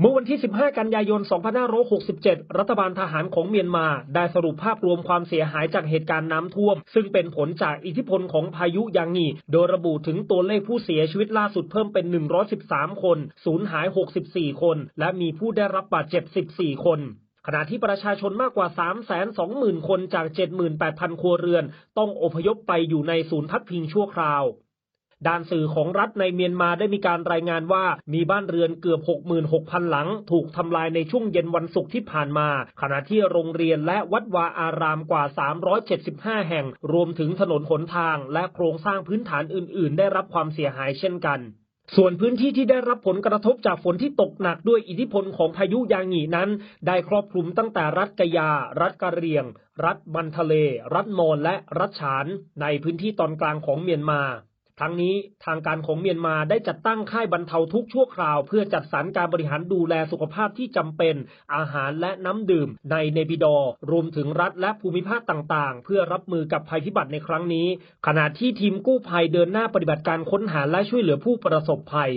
เมื่อวันที่ 15 กันยายน 2567 รัฐบาลทหารของเมียนมา ได้สรุปภาพรวมความเสียหายจากเหตุการณ์น้ำท่วม ซึ่งเป็นผลจากอิทธิพลของพายุยางงีโดยระบุถึงตัวเลขผู้เสียชีวิตล่าสุดเพิ่มเป็น 113 คน สูญหาย 64 คน และมีผู้ได้รับบาดเจ็บ 14 คนขณะที่ประชาชนมากกว่า 320,000 คนจาก 78,000 ครัวเรือน ต้องอพยพไปอยู่ในศูนย์พักพิงชั่วคราว ด้านสื่อของรัฐในเมียนมาได้มีการรายงานว่า มีบ้านเรือนเกือบ 66,000 หลัง ถูกทำลายในช่วงเย็นวันศุกร์ที่ผ่านมา ขณะที่โรงเรียนและวัดวาอารามกว่า 375 แห่ง รวมถึงถนนหนทาง และโครงสร้างพื้นฐานอื่น ๆ ได้รับความเสียหายเช่นกันส่วนพื้นที่ที่ได้รับผลกระทบจากฝนที่ตกหนักด้วยอิทธิพลของพายุยางงีนั้น ได้ครอบคลุมตั้งแต่รัฐกยา รัฐกะเรียง รัฐบันทะเล รัฐมอนและรัฐฉาน ในพื้นที่ตอนกลางของเมียนมา ทั้งนี้ทางการของเมียนมาได้จัดตั้งค่ายบรรเทาทุกชั่วคราว เพื่อจัดสรรการบริหารดูแลสุขภาพที่จำเป็น อาหารและน้ำดื่ม ในเนปิดอร์รวมถึงรัฐและภูมิภาคต่างๆ เพื่อรับมือกับภัยพิบัติในครั้งนี้ ขณะที่ทีมกู้ภัยเดินหน้าปฏิบัติการค้นหาและช่วยเหลือผู้ประสบภัย